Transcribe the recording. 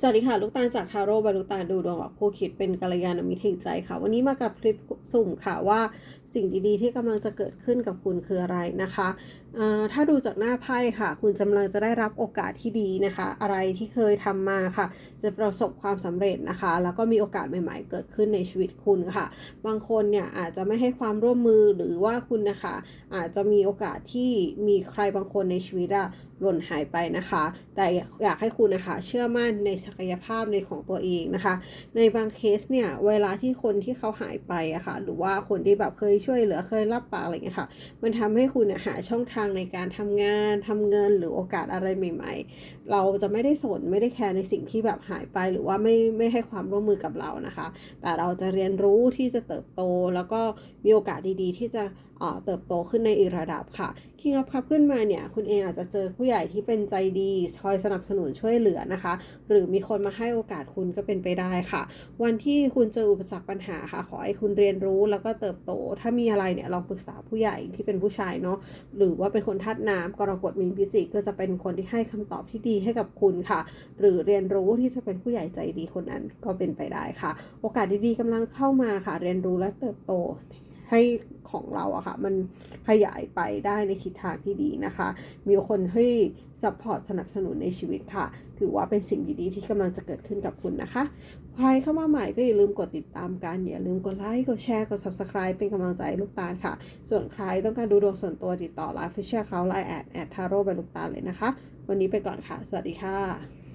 สวัสดีค่ะ ลูกตาลจากทาโร่บาลูตาลดูดวงกับคู่คิดเป็นกัลยาณมิตรแห่งใจค่ะ วันนี้มากับคลิปสุ่มค่ะว่าสิ่งดีๆ ที่กำลังจะเกิดขึ้นกับคุณคืออะไรนะคะถ้าดูจากหน้าไพ่ค่ะ คุณกำลังจะได้รับโอกาสที่ดีนะคะ อะไรที่เคยทำมาค่ะ จะประสบความสำเร็จนะคะ แล้วก็มีโอกาสใหม่ ๆ เกิดขึ้นในชีวิตคุณค่ะ บางคนเนี่ยอาจจะไม่ให้ความร่วมมือหรือว่าคุณนะคะ อาจจะมีโอกาสที่มีใครบางคนในชีวิตอะหล่นหายไปนะคะ แต่อยากให้คุณนะคะเชื่อมั่นในศักยภาพในของตัวเองนะคะ ในบางเคสเนี่ยเวลาที่คนที่เขาหายไปอะค่ะหรือว่าคนที่แบบเคยช่วยเหลือเคยรับปากอะไรอย่างเงี้ยค่ะมันทำให้คุณหาช่องทางในการทำงานทำเงินหรือโอกาสอะไรใหม่ ๆ เราจะไม่ได้สนไม่ได้แคร์ในสิ่งที่แบบหายไปหรือว่าไม่ไม่ให้ความร่วมมือกับเรานะคะ แต่เราจะเรียนรู้ที่จะเติบโตแล้วก็มีโอกาสดีๆ ที่จะเอ่อเติบโตขึ้นในอีกระดับค่ะคิงอัพคัพขึ้นมาเนี่ย คุณเองอาจจะเจอผู้ใหญ่ที่เป็นใจดีคอยสนับสนุนช่วยเหลือนะคะ หรือมีีคนมาให้โอกาสคุณก็เป็นไปได้ค่ะ วันที่คุณเจออุปสรรคปัญหาค่ะ ขอให้คุณเรียนรู้แล้วก็เติบโต ถ้ามีอะไรเนี่ยลองปรึกษาผู้ใหญ่ที่เป็นผู้ชายเนาะหรือว่าเป็นคนธาตุน้ำกรกฎมีนพิจิกก็จะเป็นคนที่ให้คำตอบที่ดีให้กับคุณค่ะ หรือเรียนรู้ที่จะเป็นผู้ใหญ่ใจดีคนนั้นก็เป็นไปได้ค่ะ โอกาสดีๆกำลังเข้ามาค่ะ เรียนรู้และเติบโต ให้ของเราอะค่ะ มันขยายไปได้ในทิศทางที่ดีนะคะ มีคนให้ซัพพอร์ตสนับสนุนในชีวิตค่ะ ถือว่าเป็นสิ่งดีๆ ที่กำลังจะเกิดขึ้นกับคุณนะคะ ใครเข้ามาใหม่ก็อย่าลืมกดติดตามกัน อย่าลืมกดไลค์ กดแชร์ กด subscribe เป็นกำลังใจลูกตาลค่ะ ส่วนใครต้องการดูดวงส่วนตัวติดต่อไลน์ฟิชเชอร์เขาไลน์แอดแอดทาโร่ไปลูกตาลเลยนะคะ วันนี้ไปก่อนค่ะ สวัสดีค่ะ